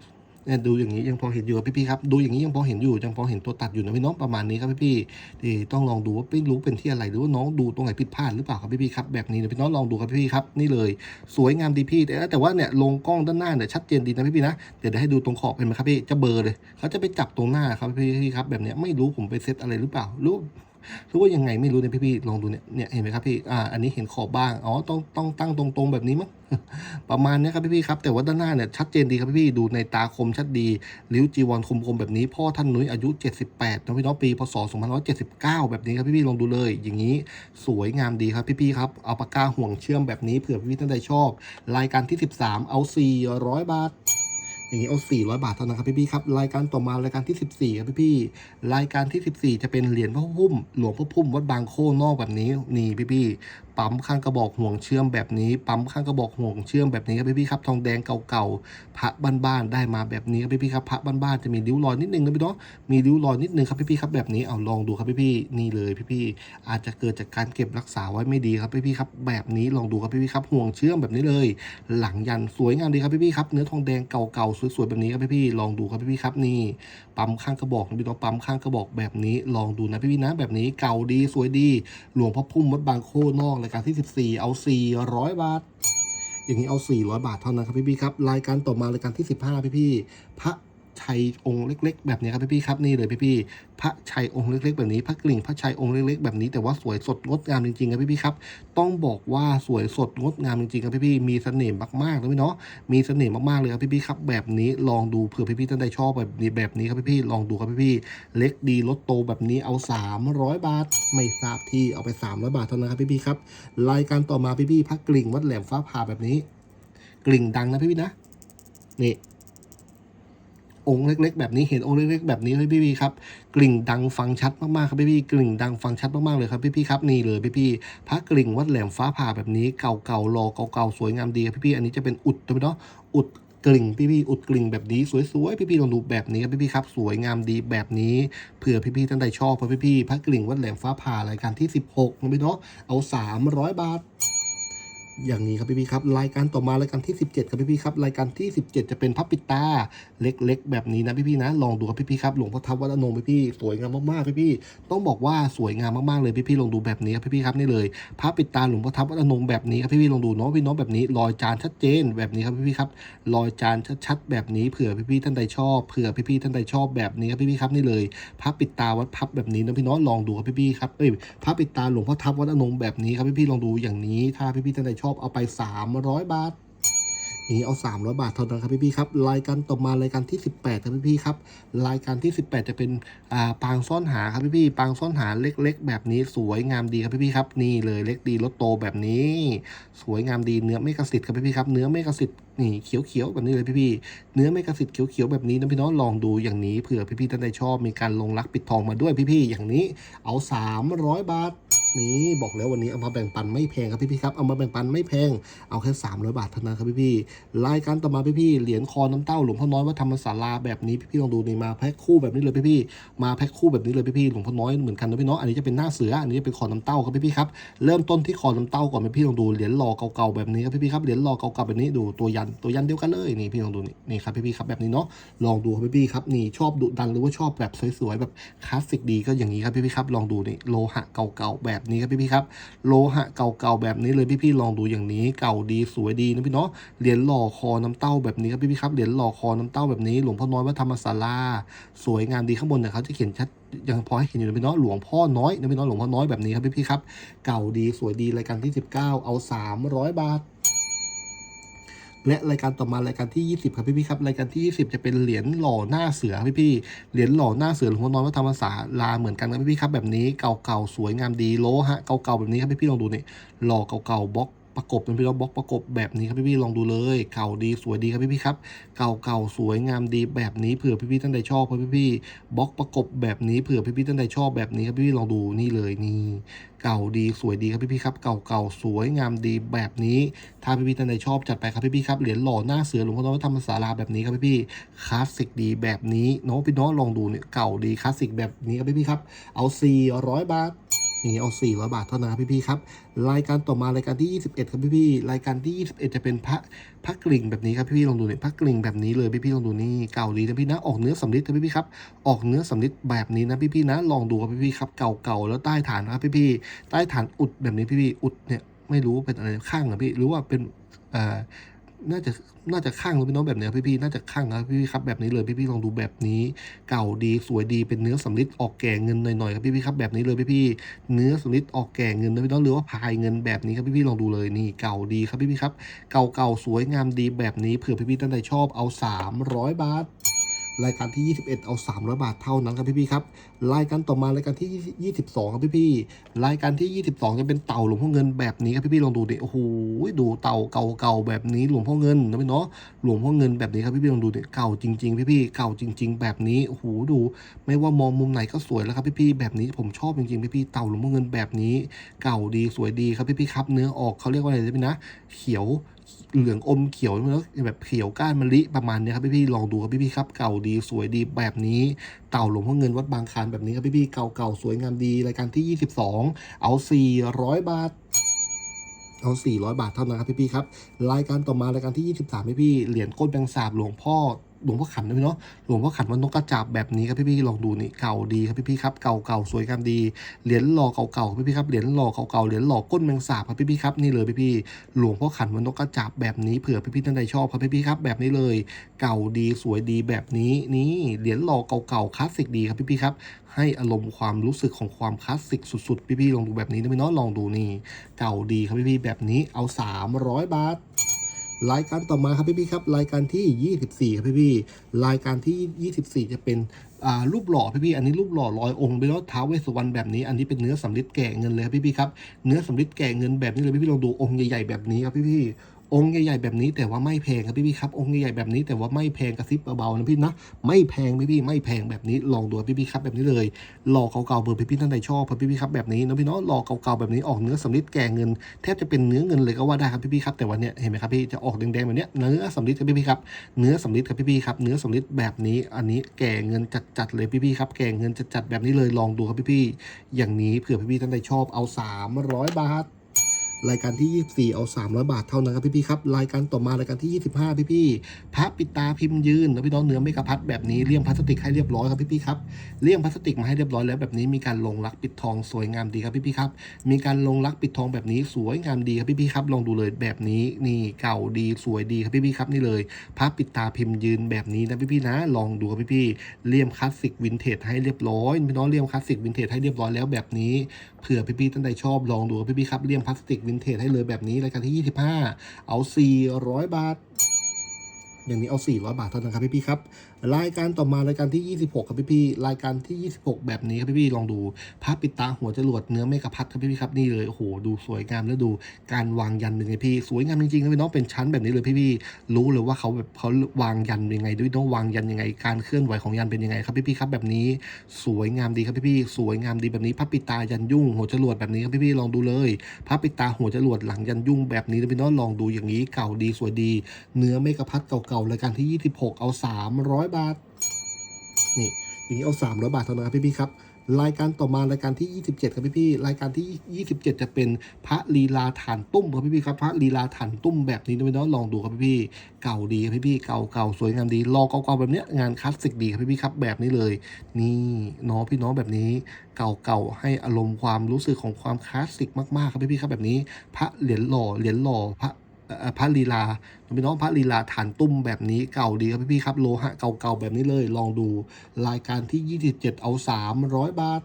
A: เนี่ยดูอย่างนี้ยังพอเห็นอยู่ครับพี่ๆครับดูอย่างนี้ยังพอเห็นอยู่ยังพอเห็นตัวตัดอยู่นะพี่น้องประมาณนี้ครับพี่ๆที่ต้องลองดูว่าไม่รู้เป็นที่อะไร หรือว่าน้องดูตรงไหนผิดพลาดหรือเปล่าครับพี่ๆครับแบบนี้นะพี่น้องลองดูครับพี่ๆครับนี่เลย สวยงามดีพี่แต่แต่ว่าเนี่ยลงกล้องด้านหน้าเนี่ยชัดเจนดีนะพี่ๆนะเดี๋ยวให้ดูตรงขอบเห็นไหมครับพี่จะเบลอเลยเขาจะไปจับตรงหน้าครับพี่ๆครับแบบเนี้ยไม่รู้ผมไปเซตอะไรหรือเปล่ารือ หรือว่ายังไงไม่รู้เนี่ยพี่ๆลองดูเนี่ยเนี่ยเห็นไหมครับพี่อ่าอันนี้เห็นขอบบ้างอ๋อต้องต้องตั้งตรงๆแบบนี้มั้งประมาณนี้ครับพี่ๆครับแต่ว่าด้านหน้าเนี่ยชัดเจนดีครับพี่ๆดูในตาคมชัดดีริ้วจีวรคมๆแบบนี้ พ่อท่านนุ้ยอายุ 78นะพี่น้องปีพศ2579 แบบนี้ครับพี่ๆลองดูเลย อย่างนี้สวยงามดีครับพี่ๆครับเอาปากกาห่วงเชื่อมแบบนี้เผื่อพี่ๆท่านใดชอบ รายการที่ 13 เอา 400 บาท อย่างนี้เอา400 บาทเท่านั้นครับพี่ๆครับรายการต่อมารายการที่ 14ครับพี่ๆรายการที่ 14 จะเป็นเหรียญพระพุ่มหลวงพระพุ่มวัดบางโคนอกแบบนี้นี่พี่ๆปั๊มข้างกระบอกห่วงเชื่อมแบบนี้ ปั๊มข้างกระบอกห่วงเชื่อมแบบนี้ครับพี่ๆครับทองแดงเก่าๆพระบ้านๆได้มาแบบนี้ครับพี่ๆครับพระบ้านๆจะมีริ้วรอยนิดนึงนะพี่เนาะมีริ้วรอยนิดนึงครับพี่ๆครับแบบนี้เอาลองดูครับพี่ๆนี่เลยพี่ๆอาจจะเกิดจากการเก็บรักษาไว้ไม่ดีครับพี่ๆครับแบบนี้ลองดูครับพี่ๆครับห่วงเชื่อมแบบนี้เลย หลังยันสวยงามดีครับพี่ๆครับเนื้อทองแดงเก่าๆสวยๆแบบนี้ครับพี่ๆลองดูครับพี่ๆครับนี่ ปั๊มข้างกระบอกพี่น้องปั๊มข้างกระบอกแบบนี้ลองดูนะพี่ๆนะแบบนี้เก่าดีสวยดี หลวงพ่อพุ่มวัดบางโคนอกรายการที่ 14 เอา 400 บาท อย่างนี้เอา 400 บาทเท่านั้นครับพี่พี่ครับ รายการต่อมารายการที่ 15 พี่พี่พระ ชัยองค์เล็ก ๆ แบบนี้ครับพี่ๆครับนี่เลยพี่ๆพระชัยองค์เล็ก ๆ แบบนี้พระกลิ่งพระชัยองค์เล็ก ๆ แบบนี้แต่ว่าสวยสดงดงามจริงๆครับพี่ๆครับต้องบอกว่าสวยสดงดงามจริงๆครับพี่ๆมีเสน่ห์มากๆเลยเนาะมีเสน่ห์มากๆเลยครับพี่ๆครับแบบนี้ลองดูเผื่อพี่ๆท่านใดชอบแบบนี้แบบนี้ครับพี่ๆลองดูครับพี่ๆเล็กดีรถโตแบบนี้เอา 300 บาท ไม่ทราบที่เอาไป 300 บาทเท่านั้นครับพี่ๆครับรายการต่อมาพี่ๆพระกลิ่งวัดแหลมฟ้าผ่าแบบนี้ กลิ่งดังนะพี่ๆนะนี่ องค์เล็ก ๆ แบบนี้เห็นองค์เล็กๆแบบนี้เลยพี่ๆครับกลิ่งดังฟังชัดมากๆครับพี่ๆกลิ่งดังฟังชัดมากๆเลยครับพี่ๆครับนี่เลยพี่ๆพระกลิ่งวัดแหลมฟ้าผ่าแบบนี้เก่าๆรอเก่าๆสวยงามดีครับพี่ๆอันนี้จะเป็นอุดตัวเนาะอุดกลิ่งพี่ๆอุดกลิ่งแบบนี้สวยๆพี่ๆลองดูแบบนี้ครับพี่ๆครับสวยงามดีแบบนี้เผื่อพี่ๆท่านใดชอบเพราะพี่ๆพระกลิ่งวัดแหลมฟ้าผ่ารายการที่ 16นะพี่เนาะเอา 300 บาท อย่างนี้ครับพี่ๆครับรายการต่อมารายการที่ 17 ครับพี่ๆครับรายการที่ 17 จะเป็นพับปิดตาเล็ก ๆ แบบนี้นะพี่ๆนะลองดูครับพี่ๆครับหลวงพ่อทับวัดนงพี่ๆสวยงามมากๆพี่ๆต้องบอกว่าสวยงามมากๆเลยพี่ๆลองดูแบบนี้ครับพี่ๆครับนี่เลยพับปิดตาหลวงพ่อทับวัดนงแบบนี้ครับพี่ๆลองดูเนาะพี่น้องแบบนี้รอยจานชัดเจนแบบนี้ครับพี่ๆครับรอยจานชัดๆแบบนี้เผื่อพี่ๆท่านใดชอบเผื่อพี่ๆท่านใดชอบแบบนี้ครับพี่ๆครับนี่เลยพับปิดตาวัดพับแบบนี้นะพี่น้องลองดูครับพี่ๆครับเอ้ยพับปิดตาหลวงพ่อทับวัดนงแบบนี้ครับพี่ๆลองดูอย่างนี้ถ้าพี่ๆท่านใดชอบเอาไป 300 บาทอย่างนี้เอา 300 บาทเท่านั้นครับพี่ๆครับ รายการต่อมารายการที่ 18ครับพี่ๆครับ รายการที่ 18 จะเป็นอ่าปางซ่อนหาครับพี่ๆปางซ่อนหาเล็ก ๆ แบบนี้สวยงามดีครับพี่ๆครับ นี่เลยเล็กดีรถโตแบบนี้ สวยงามดีเนื้อไม่กระสิทธิ์ครับพี่ๆครับ เนื้อไม่กระสิทธิ์นี่เขียวๆแบบนี้เลยพี่ๆเนื้อไม่กระสิทธ์เขียวๆแบบนี้นะพี่น้องลองดูอย่างนี้เผื่อพี่ๆท่านใดชอบมีการลงรักปิดทองมาด้วยพี่ๆอย่างนี้เอา 300 บาทนี่บอกแล้ววันนี้เอามาแบ่งปันไม่แพงครับพี่ๆครับเอามาแบ่งปันไม่แพงเอาแค่ 300 บาทเท่านั้นครับพี่ๆรายการต่อมาพี่ๆเหรียญคอน้ำเต้าหลวงพ่อน้อยวัดธรรมศาลาแบบนี้พี่ๆลองดูนี่มาแพ็คคู่แบบนี้เลยพี่ๆมาแพ็คคู่แบบนี้เลยพี่ๆหลวงพ่อน้อยเหมือนกันนะพี่น้องอันนี้จะเป็นหน้าเสืออันนี้จะเป็นคอน้ำเต้าครับพี่ๆครับเริ่มต้นที่คอน้ำเต้าก่อนพี่ๆลองดูเหรียญหล่อเก่าๆแบบนี้ครับพี่ๆครับเหรียญหล่อเก่าๆแบบนี้ดูตัวยันตัวยันเดียวกันเลยนี่พี่ลองดูนี่นี่ครับพี่ๆครับแบบนี้เนาะลองดูครับพี่ๆครับนี่ชอบดุดันหรือว่าชอบแบบสวยๆแบบคลาสสิกดีก็อย่างนี้ครับพี่ๆครับลองดูนี่โลหะเก่าๆแบบนี้ครับพี่ๆครับโลหะเก่าๆแบบนี้เลยพี่ๆลองดูอย่างนี้เก่าดีสวยดีนะพี่เนาะเหรียญหล่อคอน้ำเต้าแบบนี้ครับพี่ๆครับเหรียญหล่อคอน้ำเต้าแบบนี้ หลวงพ่อน้อยวัดธรรมศาลาสวยงามดีข้างบนเนี่ยเขาจะเขียนชัดยังพอให้เห็นอยู่นะพี่เนาะหลวงพ่อน้อยนะพี่เนาะหลวงพ่อน้อยแบบนี้ครับพี่ๆครับเก่าดีสวยดีรายการที่ 19 เอา 300 บาท และรายการต่อมารายการที่ 20 ครับพี่ๆครับรายการที่ 20 จะเป็นเหรียญหล่อหน้าเสือพี่พี่ๆเหรียญหล่อหน้าเสือหลวงพ่อน้อยวัดธรรมศาลาเหมือนกันครับพี่ๆครับแบบนี้เก่าๆสวยงามดีโลหะเก่าๆแบบนี้ครับพี่ๆลองดูนี่หล่อเก่าๆบล็อก ประกบเป็นพี่เราบล็อกประกบแบบนี้ครับพี่ๆลองดูเลยเก่าดีสวยดีครับพี่ๆครับเก่าๆสวยงามดีแบบนี้เผื่อพี่ๆท่านใดชอบครับพี่ๆบล็อกประกบแบบนี้เผื่อพี่ๆท่านใดชอบแบบนี้ครับพี่ๆลองดูนี่เลยนี่เก่าดีสวยดีครับพี่ๆครับเก่าเก่าสวยงามดีแบบนี้ ถ้าพี่ๆท่านใดชอบจัดไปครับพี่ๆครับเหรียญหล่อหน้าเสือหลวงพ่อน้อยธรรมศาลาแบบนี้ครับพี่ๆคลาสสิกดีแบบนี้เน้องพี่น้องลองดูเนี่ยเก่าดีคลาสสิกแบบนี้ครับพี่ๆครับเอา400บาท อย่างนี้เอา400 บาทเท่านั้นพี่ๆครับ รายการต่อมารายการที่ 21 ครับพี่ๆรายการที่ 21 จะเป็นพระพระกลิ่งแบบนี้ครับพี่ๆลองดูเนี่ยพระกลิ่งแบบนี้เลยพี่ๆลองดูนี่เก่าดีนะพี่นะออกเนื้อสำลิดนะพี่ๆครับออกเนื้อสำลิดแบบนี้นะพี่ๆนะลองดูครับพี่ๆครับเก่าๆแล้วใต้ฐานนะครับพี่ๆใต้ฐานอุดแบบนี้พี่ๆอุดเนี่ยไม่รู้เป็นอะไรข้างหรอพี่หรือว่าเป็นเอ่อ น่าจะน่าจะข้างแล้วพี่น้องแบบนี้ยพี่ๆน่าจะข้างนะพี่ๆครับแบบนี้เลยพี่ๆลองดูแบบนี้ เก่าดีสวยดีเป็นเนื้อสำลิดออกแก่เงินหน่อยๆครับพี่ๆครับแบบนี้เลยพี่ๆเนื้อสำลิดออกแก่เงินนะพี่น้องหรือว่าพายเงินแบบนี้ครับพี่ๆลองดูเลยนี่เก่าดีครับพี่ๆครับ เก่าๆสวยงามดีแบบนี้เผื่อพี่ๆท่านใดชอบเอา 300 บาท รายการที่ 21 เอา 300 บาทเท่านั้นครับพี่ๆครับ รายการต่อมารายการที่ 22 ครับพี่ๆรายการที่ 22 จะเป็นเต่าหลวงพ่อเงินแบบนี้ครับพี่ๆลองดูดิโอ้โหดูเต่าเก่าๆแบบนี้หลวงพ่อเงินนะพี่เนาะหลวงพ่อเงินแบบนี้ครับพี่ๆลองดูดิเก่าจริง ๆ พี่ๆเก่าจริง ๆ แบบนี้โอ้โหดู ไม่ว่ามองมุมไหนก็สวยแล้วครับพี่ๆแบบนี้ผมชอบจริงๆพี่ๆเต่าหลวงพ่อเงินแบบนี้ เก่าดีสวยดีครับพี่ๆครับ เนื้อออกเขาเรียกว่าอะไรนะพี่นะเขียว เหลืองอมเขียวแล้วแบบเขียวก้านมะลิประมาณนี้ครับพี่ๆลองดูครับพี่ๆครับ เก่าดีสวยดีแบบนี้เต่าหลวงพ่อเงินวัดบางคานแบบนี้ครับพี่ๆเก่าๆสวยงามดีรายการที่ 22 เอา 400 บาทเอา 400 บาทเท่านั้นครับพี่ๆครับ รายการต่อมารายการที่ 23 พี่พี่ๆเหรียญก้นแบงสาบหลวงพ่อ หลวงพ่อขันนะพี่เนาะหลวงพ่อขันวันนกกระจาบแบบนี้ครับพี่ๆลองดูนี่เก่าดีครับพี่ๆครับเก่าๆสวยงามดีเหรียญหล่อเก่าๆพี่ๆครับเหรียญหล่อเก่าๆเหรียญหล่อก้นแมงสาบครับพี่ๆครับนี่เลยพี่ๆหลวงพ่อขันวันนกกระจาบแบบนี้เผื่อพี่ๆท่านใดชอบครับพี่ๆครับแบบนี้เลย เก่าดีสวยดีแบบนี้นี่เหรียญหล่อเก่าๆคลาสสิกดีครับพี่ๆครับให้อารมณ์ความรู้สึกของความคลาสสิกสุดๆ พี่ๆลองดูแบบนี้นะพี่เนาะลองดูนี่เก่าดีครับพี่ๆแบบนี้เอา 300 บาท รายการต่อมาครับพี่พี่ครับรายการที่ 24ครับพี่พี่รายการที่ 24 จะเป็นรูปหล่อพี่พี่อันนี้รูปหล่อลอยองค์ไปแล้วท้าเวสุวรรณแบบนี้อันนี้เป็นเนื้อสำริดแก่เงินเลยครับพี่พี่ครับเนื้อสำริดแก่เงินแบบนี้เลยพี่พี่ลองดูองค์ใหญ่ๆแบบนี้ครับพี่พี่ องค์ใหญ่ๆแบบนี้แต่ว่าไม่แพงครับพี่ๆครับองค์ใหญ่ๆแบบนี้แต่ว่าไม่แพงกระซิบเบาๆนะพี่นะไม่แพงพี่ๆไม่แพงแบบนี้ลองดูครับพี่ๆครับแบบนี้เลยหล่อเก่าๆเบอร์พี่ๆท่านใดชอบครับพี่ๆครับแบบนี้นะพี่เนาะหล่อเก่าๆแบบนี้ออกเนื้อสำริดแก่เงินแทบจะเป็นเนื้อเงินเลยก็ว่าได้ครับพี่ๆครับแต่วันเนี้ยเห็นไหมครับพี่จะออกแดงๆแบบเนี้ยเนื้อสำริดครับพี่ๆครับเนื้อสำริดครับพี่ๆครับเนื้อสำริดแบบนี้อันนี้แก่เงินจัดๆเลยพี่ๆครับแก่เงินจัดๆแบบนี้เลยลองดูครับพี่ๆอย่างนี้เผื่อพี่ๆท่านใดชอบเอา 300 บาท รายการที่ 24 เอา 300 บาทเท่านั้นครับพี่ๆครับ รายการต่อมารายการที่ 25 พี่ๆพระปิดตาพิมพ์ยืนนะพี่น้องเนื้อไม่กระพัดแบบนี้เลี่ยมพลาสติกให้เรียบร้อยครับพี่ๆครับเลี่ยมพลาสติกมาให้เรียบร้อยแล้วแบบนี้มีการลงรักปิดทองสวยงามดีครับพี่ๆครับ มีการลงรักปิดทองแบบนี้สวยงามดีครับพี่ๆครับลองดูเลยแบบนี้นี่เก่าดีสวยดีครับพี่ๆครับนี่เลยพระปิดตาพิมพ์ยืนแบบนี้นะพี่ๆนะ ลองดูครับพี่ๆเลี่ยมคลาสสิกวินเทจให้เรียบร้อยพี่น้องเลี่ยมคลาสสิกวินเทจให้เรียบร้อยแล้วแบบนี้ เผื่อพี่ๆท่านใดชอบลองดูพี่ๆครับเลี่ยมพลาสติกวินเทจให้เลยแบบนี้รายการที่ 25 เอา 400 บาท อย่างนี้เอา 400 บาทเท่านั้นครับพี่ๆครับ รายการต่อมารายการที่ 26 ครับพี่ๆรายการที่ 26 แบบนี้ครับพี่ๆลองดูภาพปิดตาหัวจรวดเนื้อเมกะพัดครับพี่ๆครับนี่เลยโอ้โหดูสวยงามแล้วดูการวางยันเป็นไงพี่ สวยงามจริงๆนะพี่น้องเป็นชั้นแบบนี้เลยพี่ๆรู้เลยว่าเขาแบบเขาวางยันยังไงด้วยน้องวางยันยังไง การเคลื่อนไหวของยันเป็นยังไงครับพี่ๆครับแบบนี้สวยงามดีครับพี่ๆสวยงามดีแบบนี้ภาพปิดตายันยุ่งหัวจรวดแบบนี้ครับพี่ๆลองดูเลยภาพปิดตาหัวจรวดหลังยันยุ่งแบบนี้นะพี่น้องลองดูอย่างนี้เก่าดีสวยดี เนื้อเมกะพัดเก่าๆรายการที่ 26 เอา 300บาท นี่อย่างนี้เอา300บาทเท่านั้นครับพี่ๆครับ รายการต่อมารายการที่ 27 ครับพี่ๆรายการที่ 27 จะเป็นพระลีลาฐานตุ้มครับพี่ๆครับพระลีลาฐานตุ้มแบบนี้นะพี่น้องลองดูครับพี่ๆเก่าดีครับพี่ๆเก่าเก่าสวยงามดีรอเก่าๆแบบเนี้ยงานคลาสสิกดีครับพี่ๆครับแบบนี้เลย นี่น้องพี่น้องแบบนี้เก่าๆให้อารมณ์ความรู้สึกของความคลาสสิกมากๆครับพี่ๆครับแบบนี้ พระเหรียญหล่อเหรียญหล่อพระ พระลีลาพี่น้องพระลีลาฐานตุ้มแบบนี้เก่าดีครับพี่ๆครับ โลหะเก่าๆแบบนี้เลย ลองดูรายการที่ 27 เอา 300 บาท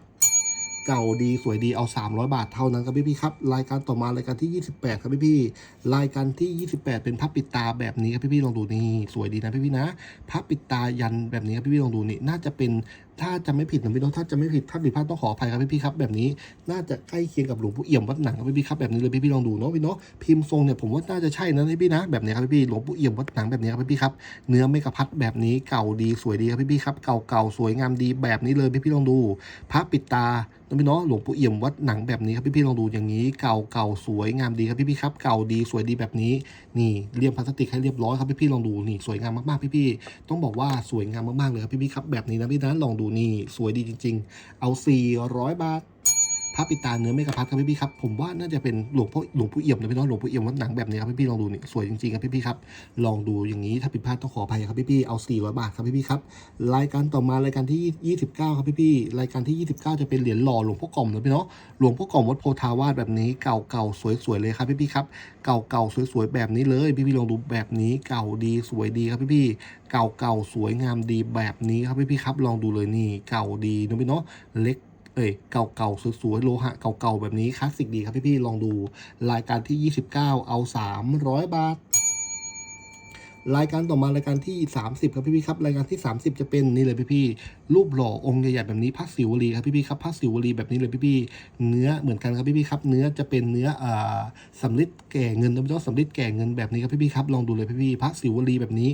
A: เก่าดีสวยดีเอา 300 บาทเท่านั้นครับพี่ๆครับ รายการต่อมารายการที่ 28 ครับพี่ๆรายการที่ 28 เป็นพระปิดตาแบบนี้ครับพี่ๆลองดูนี่สวยดีนะพี่ๆนะพระปิดตายันแบบนี้ครับพี่ๆลองดูนี่น่าจะเป็น ถ้าจะไม่ผิดนะพี่น้องถ้าจะไม่ผิดถ้าผิดพลาดต้องขออภัยครับพี่ๆครับแบบนี้น่าจะใกล้เคียงกับหลวงปู่เอี่ยมวัดหนังครับพี่ๆครับแบบนี้เลยพี่ๆลองดูเนาะพี่เนาะพิมพ์ทรงเนี่ยผมว่าน่าจะใช่นะพี่ๆนะแบบนี้ครับพี่ๆหลวงปู่เอี่ยมวัดหนังแบบนี้ครับพี่ๆครับเนื้อไม่กระพัดแบบนี้เก่าดีสวยดีครับพี่ๆครับเก่าๆสวยงามดีแบบนี้เลยพี่ๆลองดูพระปิดตาน้องพี่เนาะหลวงปู่เอี่ยมวัดหนังแบบนี้ครับพี่ๆลองดูอย่างนี้เก่าเก่าสวยงามดีครับพี่ๆครับเก่าดีสวยดีแบบนี้ นี่เรียมพลาสติกให้เรียบร้อยครับพี่ๆลองดูนี่สวยงามมากๆพี่ๆต้องบอกว่าสวยงามมากๆเลยครับพี่ๆครับแบบนี้นะพี่นะลองดูนี่สวยดีจริง ๆ เอา 400 บาท ระปิดตาเนื้อไม่กระพัดครับพี่ๆครับผมว่าน่าจะเป็นหลวงพ่อหลวงปู่เอี่ยมนะพี่น้องหลวงปู่เอี่ยมวัดหนังแบบนี้ครับพี่ๆลองดูนี่สวยจริงๆครับพี่ๆครับลองดูอย่างนี้ถ้าผิดพลาดต้องขออภัยครับพี่ๆเอา400บาทครับพี่ๆครับรายการต่อมารายการที่ 29 ครับพี่ๆรายการที่ 29 จะเป็นเหรียญหล่อหลวงพ่อกล่อมนะพี่เนาะหลวงพ่อกล่อมวัดโพธาวาสแบบนี้เก่าๆสวยๆเลยครับพี่ๆครับเก่าๆสวยๆแบบนี้เลยพี่ๆลองดูแบบนี้เก่าดีสวยดีครับพี่ๆเก่าๆสวยงามดีแบบนี้ครับพี่ๆครับลองดูเลยนี่เก่าดีนะพี่เนาะเล็ก เอ้ยเก่าๆสวยๆโลหะเก่าๆแบบนี้คลาสสิกดีครับพี่ๆลองดูรายการที่ 29 เอา 300 บาทรายการต่อมารายการที่ 30 ครับพี่ๆครับรายการที่ 30 จะเป็นนี่เลยพี่ๆรูปหล่อองค์ใหญ่ๆแบบนี้พระศิวลีครับพี่ๆครับพระศิวลีแบบนี้เลยพี่ๆเนื้อเหมือนกันครับพี่ๆครับเนื้อจะเป็นเนื้ออ่าสำลิดแก่เงินนะพี่น้องสำลิดแก่เงินแบบนี้ครับพี่ๆครับลองดูเลยพี่ๆพระศิวลีแบบนี้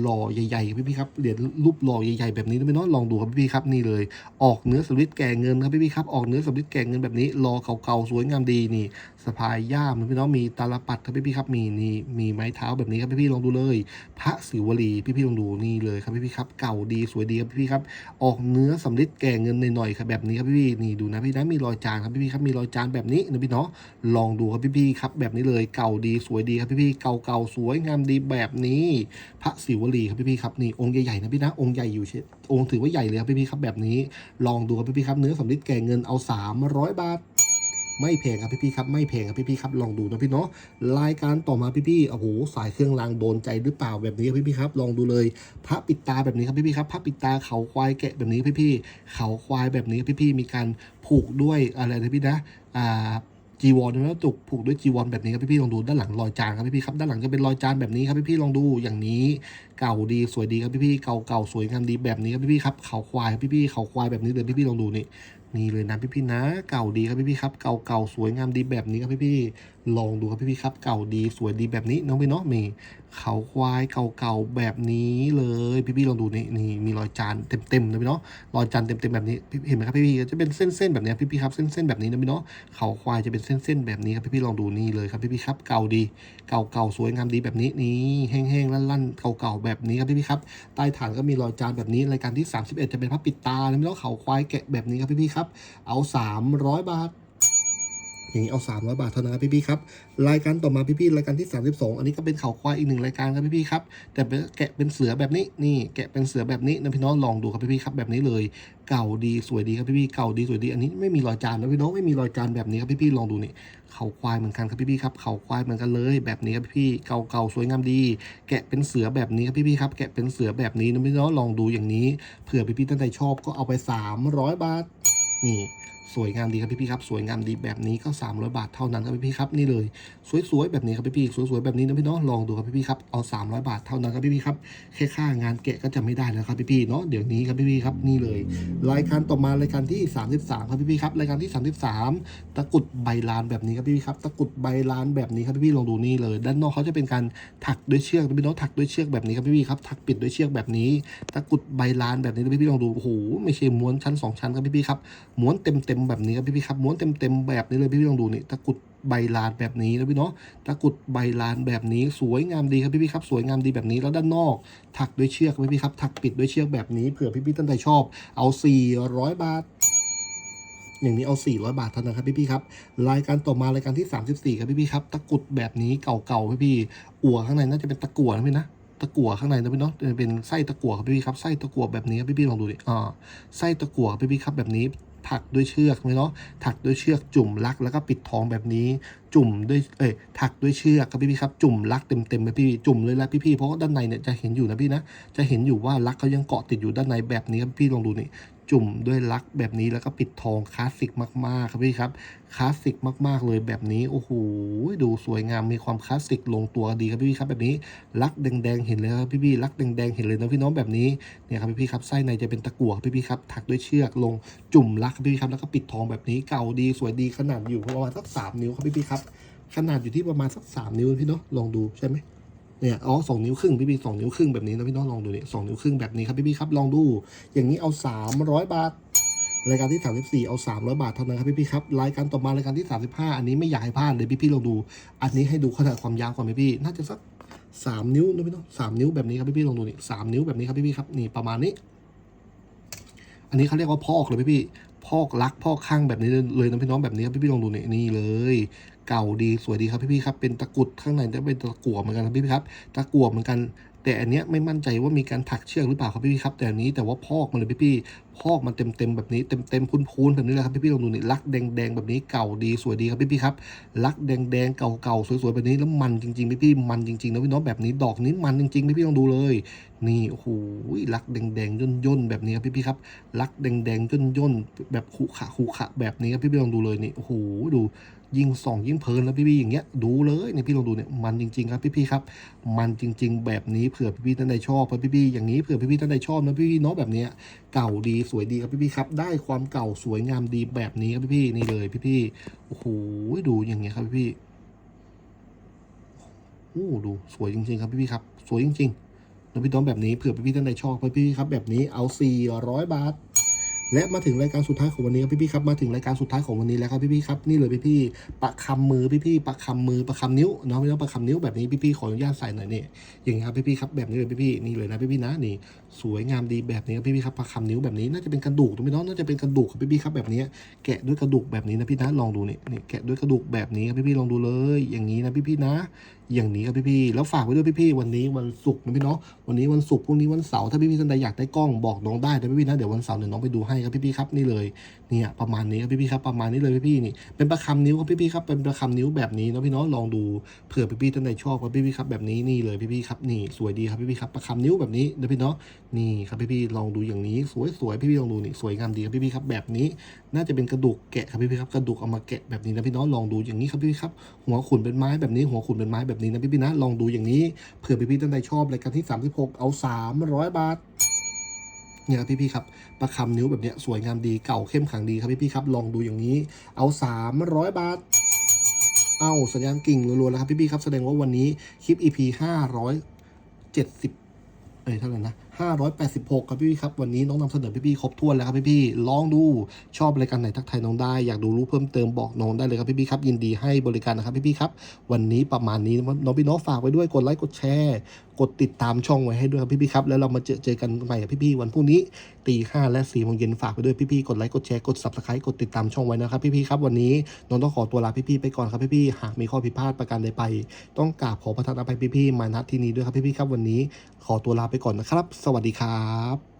A: หล่อใหญ่ๆพี่ๆครับเหรียญรูปหล่อใหญ่ๆแบบนี้นะพี่น้องลองดูครับพี่ๆครับนี่เลย ออกเนื้อสำลิดแก่เงินครับพี่ๆครับออกเนื้อสำลิดแก่เงินแบบนี้รอเก่าๆสวยงามดีนี่สะพายย่ามนพี่น้องมีตาลปัดครับพี่ๆครับมีนี่มีไม้เท้าแบบนี้ครับพี่ๆลองดูเลย พระศิวลีพี่ๆลองดูนี่เลยครับพี่ๆครับเก่าดีสวยดีครับพี่ๆครับออกเนื้อสำลิดแก่เงินหน่อยๆครับแบบนี้ครับพี่ๆนี่ดูนะพี่นะมีรอยจานครับพี่ๆครับมีรอยจานแบบนี้นะพี่เนาะลองดูครับพี่ๆครับแบบนี้เลยเก่าดีสวยดีครับพี่ๆเก่าๆสวยงามดีแบบนี้ พระศิวลีครับพี่ๆครับนี่องค์ใหญ่ๆนะพี่นะองค์ใหญ่อยู่เชองค์ถือว่าใหญ่เลยครับพี่ๆครับแบบนี้ลองดูครับพี่ๆครับเนื้อสำลิดแก่เงินเอา300 บาทไม่แพงครับพี่ๆครับไม่แพงครับพี่ๆครับลองดูนะพี่เนาะรายการต่อมาพี่ๆโอ้โหสายเครื่องรางโดนใจหรือเปล่าแบบนี้ครับพี่ครับลองดูเลยพระปิดตาแบบนี้ครับพี่ๆครับพระปิดตาเขาควายแกะแบบนี้พี่ๆเขาควายแบบนี้พี่ๆมีการผูกด้วยอะไรนะพี่นะอ่า จีวรนะจุกผูกด้วยจีวรแบบนี้ครับพี่ๆลองดูด้านหลังรอยจานครับพี่ๆครับด้านหลังจะเป็นรอยจานแบบนี้ครับพี่ๆลองดูอย่างนี้เก่าดีสวยดีครับพี่ๆเก่าเก่าๆสวยงามดีแบบนี้ครับพี่ๆครับเขาควายพี่ๆเขาควายแบบนี้เลยพี่ๆลองดูนี่นี่เลยนะพี่ๆนะ เก่าดีครับพี่ๆครับเก่าเก่าๆสวยงามดีแบบนี้ครับพี่ๆ ลองดูครับพี่ๆครับ เก่าดีสวยดีแบบนี้น้องพี่เนาะมีเขาควายเก่าๆแบบนี้เลยพี่ๆลองดูนี่นี่มีรอยจานเต็มๆนะพี่เนาะรอยจานเต็มๆแบบนี้เห็นไหมครับพี่ๆจะเป็นเส้นๆแบบนี้พี่ๆครับเส้นๆแบบนี้นะพี่เนาะเขาควายจะเป็นเส้นๆแบบนี้ครับพี่ๆลองดูนี่เลยครับพี่ๆครับ เก่าดีเก่าๆสวยงามดีแบบนี้นี่แห้งๆลั่นๆเก่าๆแบบนี้ครับพี่ๆครับใต้ฐานก็มีรอยจานแบบนี้รายการที่ 31 จะเป็นพระปิดตาแล้วแล้วเขาควายแกะแบบนี้ครับพี่ๆครับเอา 300 บาท อย่างนี้เอา 300 บาทเท่านั้นครับพี่ครับรายการต่อมาพี่ๆรายการที่ 32 อันนี้ก็เป็นเขาควายอีกหนึ่งรายการครับพี่ๆครับแต่แกะเป็นเสือแบบนี้นี่แกะเป็นเสือแบบนี้นะพี่น้องลองดูครับพี่ๆครับแบบนี้เลย เก่าดีสวยดีครับพี่ๆเก่าดีสวยดีอันนี้ไม่มีรอยจานนะพี่น้องไม่มีรอยจานแบบนี้ครับพี่ๆลองดูนี่เขาควายเหมือนกันครับพี่ๆครับเขาควายเหมือนกันเลยแบบนี้ครับพี่ๆเก่าสวยงามดี แกะเป็นเสือแบบนี้ครับพี่ๆครับแกะเป็นเสือแบบนี้นะพี่น้องลองดูอย่างนี้เผื่อพี่ๆท่านใดชอบก็เอาไป 300 บาทนี่ สวยงามดีครับพี่ๆครับสวยงามดีแบบนี้ก็ 300 บาทเท่านั้นครับพี่ๆครับนี่เลยสวยๆแบบนี้ครับพี่ๆสวยๆแบบนี้นะพี่เนาะลองดูครับพี่ๆครับเอา 300 บาทเท่านั้นครับพี่ๆครับแค่ค่างานแกะก็จะไม่ได้แล้วครับพี่ๆเนาะเดี๋ยวนี้ครับพี่ๆครับนี่เลย รายการต่อมารายการที่ 33ครับพี่ๆครับรายการที่ 33 ตะกุดใบลานแบบนี้ครับพี่ๆครับตะกุดใบลานแบบนี้ครับพี่ๆลองดูนี่เลย ด้านนอกเขาจะเป็นการถักด้วยเชือกนะพี่เนาะถักด้วยเชือกแบบนี้ครับพี่ๆครับถักปิดด้วยเชือกแบบนี้ ตะกุดใบลานแบบนี้นะพี่ๆลองดูโอ้โหไม่ใช่ม้วนชั้นสองชั้นครับพี่ๆครับม้วนเต็มๆแบบนี้ครับพี่ๆครับม้วนเต็มๆแบบนี้เลยพี่ๆลองดูนี่ตะกุดใบลานแบบนี้นะพี่เนาะตะกุดใบลานแบบนี้สวยงามดีครับพี่ๆครับ สวยงามดีแบบนี้แล้วด้านนอก ถักด้วยเชือกครับพี่ๆครับ ถักปิดด้วยเชือกแบบนี้เผื่อพี่ๆท่านใดชอบ เอา 400 บาทอย่างนี้เอา 400 บาทเท่านั้นครับพี่ๆครับ รายการต่อมารายการที่ 34 ครับพี่ๆครับ ตะกุดแบบนี้เก่าๆพี่ๆอัวข้างในน่าจะเป็นตะกั่วนะพี่นะ ตะกั่วข้างในนะพี่เนาะจะเป็นไส้ตะกั่วครับพี่ๆครับ ไส้ตะกั่วแบบนี้ครับพี่ๆลองดูดิ อ่า ไส้ตะกั่วพี่ๆครับแบบนี้ ถักด้วยเชือกไหมเนาะถักด้วยเชือกจุ่มลักแล้วก็ปิดทองแบบนี้ จุ่มด้วยเอ้ยถักด้วยเชือกครับพี่ๆครับจุ่มลักเต็มเต็มเลยพี่จุ่มเลยละพี่พี่เพราะว่าด้านในเนี่ยจะเห็นอยู่นะพี่นะจะเห็นอยู่ว่าลักเขายังเกาะติดอยู่ด้านในแบบนี้ครับพี่ลองดูนี่ จุ่มด้วยลักแบบนี้แล้วก็ปิดทองคลาสสิกมาก ๆ ครับพี่ครับคลาสสิกมาก ๆ เลยแบบนี้โอ้โหดูสวยงามมีความคลาสสิกลงตัวดีครับพี่ครับแบบนี้ลักแดงๆเห็นเลยครับพี่พี่ลักแดงๆเห็นเลยนะพี่น้องแบบนี้เนี่ยครับพี่พี่ครับไส้ในจะเป็นตะกั่วพี่พี่ครับถักด้วยเชือกลงจุ่มลักครับพี่ครับแล้วก็ปิดทองแบบนี้เก่าดีสวยดีขนาดอยู่ประมาณสักสามนิ้วครับพี่พี่ครับขนาดอยู่ที่ประมาณสักสามนิ้วพี่เนาะลองดูใช่ไหม เนี่ยอ๋อสองนิ้วครึ่งพี่พี่สองนิ้วครึ่งแบบนี้นะพี่น้องลองดูนี่สองนิ้วครึ่งแบบนี้ครับพี่พี่ครับลองดู อย่างนี้เอาสามร้อยบาทรายการที่ 34 เอา 300 บาทเท่านั้นครับพี่พี่ครับ รายการต่อมารายการที่ 35 อันนี้ไม่อยากให้พลาดเลยพี่พี่ลองดู อันนี้ให้ดูขนาดความยาวก่อนพี่พี่น่าจะสัก 3 นิ้วนะพี่น้องสามนิ้วแบบนี้ครับพี่พี่ลองดูนี่สามนิ้วแบบนี้ครับพี่พี่ครับนี่ประมาณนี้ อันนี้เขาเรียกว่าพอกเลยพี่พี่พอกลักพอกข้างแบบนี้เลยนะพี่น้องแบบนี้ครับพี่พี่ลองดูนี่นี่เลย เก่าดีสวยดีครับพี่พี่ครับเป็นตะกุดข้างในจะเป็นตะกั่วเหมือนกันครับพี่พี่ครับตะกั่วเหมือนกัน แต่อันเนี้ยไม่มั่นใจว่ามีการถักเชือกหรือเปล่าครับพี่พี่ครับแต่อันนี้แต่ว่าพอกมันเลยพี่พี่พอกมันเต็มเต็มๆแบบนี้เต็มเต็มๆพูนๆแบบนี้เลยครับพี่พี่ลองดูนี่ลักแดงแดงๆแบบนี้เก่าดีสวยดีครับพี่พี่ครับลักแดงแดงๆเก่าๆสวยๆแบบนี้แล้วมันจริงๆพี่พี่มันจริงๆนะพี่น้องแบบนี้ดอกนี้มันจริงๆพี่พี่ลองดูเลย นี่โอ้โหลักแดงแดงย่นย่นๆแบบนี้ครับพี่พี่ครับลักแดงแดงย่นย่นๆแบบขุขะขุขะแบบนี้ครับพี่พี่ลองดูเลยนี่โอ้โหดู ยิ่งส่องยิ่งเพลินแล้วพี่ๆอย่างเงี้ยดูเลยเนี่ยพี่ลองดูเนี่ยมันจริงๆครับพี่ๆครับ มันจริง ๆ แบบนี้เผื่อพี่ๆท่านใดชอบพี่ๆอย่างนี้เผื่อพี่ๆท่านใดชอบนะพี่ๆเนาะแบบเนี้ยเก่าดีสวยดีครับพี่ๆครับ ได้ความเก่าสวยงามดีแบบนี้ครับพี่ๆนี่เลยพี่ๆโอ้โหดูอย่างเงี้ยครับพี่ๆโอ้ดูสวยจริง ๆ ครับพี่ๆครับ สวยจริงๆแล้วพี่น้องแบบนี้เผื่อพี่ๆท่านใดชอบครับพี่ๆครับ แบบนี้เอา400บาท และมาถึงรายการสุดท้ายของวันนี้ครับพี่ๆครับมาถึงรายการสุดท้ายของวันนี้แล้วครับพี่ๆครับนี่เลยพี่ๆประคำมือพี่ๆประคำมือประคำนิ้วเนาะไม่ต้องประคำนิ้วแบบนี้พี่ๆขออนุญาตใส่หน่อยนี่อย่างนี้ครับพี่ๆครับแบบนี้เลยพี่ๆนี่เลยนะพี่ๆนะนี่สวยงามดีแบบนี้ครับพี่ๆครับประคำนิ้วแบบนี้น่าจะเป็นกระดูกถูกไหมเนาะน่าจะเป็นกระดูกครับพี่ๆครับแบบนี้แกะด้วยกระดูกแบบนี้นะพี่นะลองดูนี่นี่แกะด้วยกระดูกแบบนี้ครับพี่ๆลองดูเลย อย่างนี้นะพี่ๆนะอย่างนี้ครับพี่ๆแล้วฝากไว้ด้วยพี่ๆวันนี้วันศุกร์นะพี่เนาะวันนี้วันศุกร์พรุ่งนี้วันเสาร์ถ้าพี่ๆท่านใดอยากได้กล้องบอกน้องได้นะพี่ๆนะเดี๋ยววันเสาร์เดี๋ยวน้องไปดูให้ครับพี่ๆครับนี่เลยเนี่ยประมาณนี้ครับพี่ๆครับประมาณนี้เลยพี่ๆนี่เป็นประคำนิ้วครับพี่ๆครับเป็นประคำนิ้วแบบนี้นะพี่เนาะลองดูเผื่อพี่ๆท่านใดชอบครับพี่ๆครับแบบนี้นี่เลยพี่ๆครับนี่สวยดีครับพี่ๆครับประคำนิ้วแบบนี้นะพี่เนาะนี่ครับพี่ๆลองดูอย่างนี้สวยๆพี่ๆลองดูนี่สวยงามดีครับพี่ๆครับแบบนี้ น่าจะเป็นกระดูกแกะครับพี่ๆครับกระดูกเอามาแกะแบบนี้นะพี่เน้องลองดูอย่างนี้ครับพี่ๆครับหัวขุนเป็นไม้แบบนี้หัวขุนเป็นไม้แบบนี้นะพี่พี่นะ ลองดูอย่างนี้เผื่อพี่ๆท่านใดชอบรายการที่ 36 เอา 300 บาทเนี่ยครับพี่ครับประคำนิ้วแบบเนี้ยสวยงามดีเก่าเข้มขังดีครับพี่พี่ครับ ลองดูอย่างนี้เอา 300 บาทเอาสัญญาณกิ่งรัวๆแล้วครับพี่พี่ครับแสดงว่าวันนี้คลิป EP 570เอ้ยเท่าไหร่นะ 586 ครับพี่ๆครับ วันนี้น้องนำเสนอพี่ๆครบถ้วนแล้วครับพี่ๆลองดูชอบรายการไหนทักทายน้องได้ อยากดูรู้เพิ่มเติมบอกน้องได้เลยครับพี่ๆครับ ยินดีให้บริการนะครับพี่ๆครับ วันนี้ประมาณนี้น้องพี่น้องฝากไว้ด้วยกดไลค์กดแชร์กดติดตามช่องไว้ให้ด้วยครับพี่ๆครับแล้วเรามาเจอเจอกันใหม่กับพี่ๆวันพรุ่งนี้ตีห้าและสี่โมงเย็นฝากไปด้วยพี่ๆกดไลค์กดแชร์กด subscribe กดติดตามช่องไว้นะครับพี่ๆครับวันนี้น้องต้องขอตัวลาพี่ๆไปก่อนครับพี่ๆหากมีข้อผิดพลาดประการใดไป ต้องกราบขอประทานอภัยพี่ๆมาณที่นี้ด้วยครับพี่ๆครับวันนี้ขอตัวลาไปก่อนนะครับสวัสดีครับ